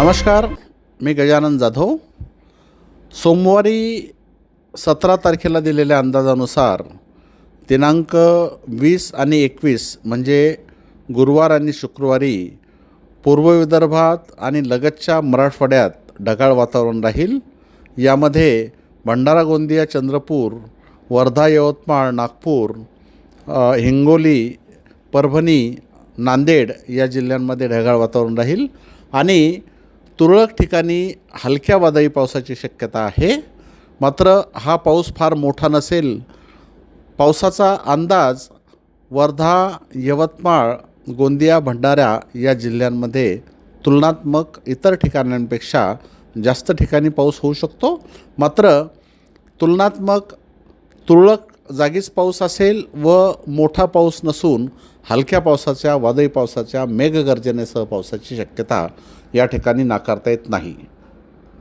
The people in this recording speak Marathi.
नमस्कार मी गजानन जाधव. सोमवारी सतरा तारखेला दिलेल्या अंदाजानुसार दिनांक वीस आणि एकवीस म्हणजे गुरुवार आणि शुक्रवारी पूर्व विदर्भात आणि लगतच्या मराठवाड्यात ढगाळ वातावरण राहील. यामध्ये भंडारा गोंदिया चंद्रपूर वर्धा यवतमाळ नागपूर हिंगोली परभणी नांदेड या जिल्ह्यांमध्ये ढगाळ वातावरण राहील. आणि तुरळक ठिकाणी हलक्या वादळी पावसाची शक्यता आहे. मात्र हा पाऊस फार मोठा नसेल पावसाचा अंदाज वर्धा यवतमाळ गोंदिया भंडारा या जिल्ह्यांमध्ये तुलनात्मक इतर ठिकाणांपेक्षा जास्त ठिकाणी पाऊस होऊ शकतो. मात्र तुलनात्मक तुरळक जागीच पाऊस असेल व मोठा पाऊस नसून हलक्या पावसाच्या वादळी पावसाच्या मेघगर्जनेसह पावसाची शक्यता या ठिकाणी नाकारता येत नाही.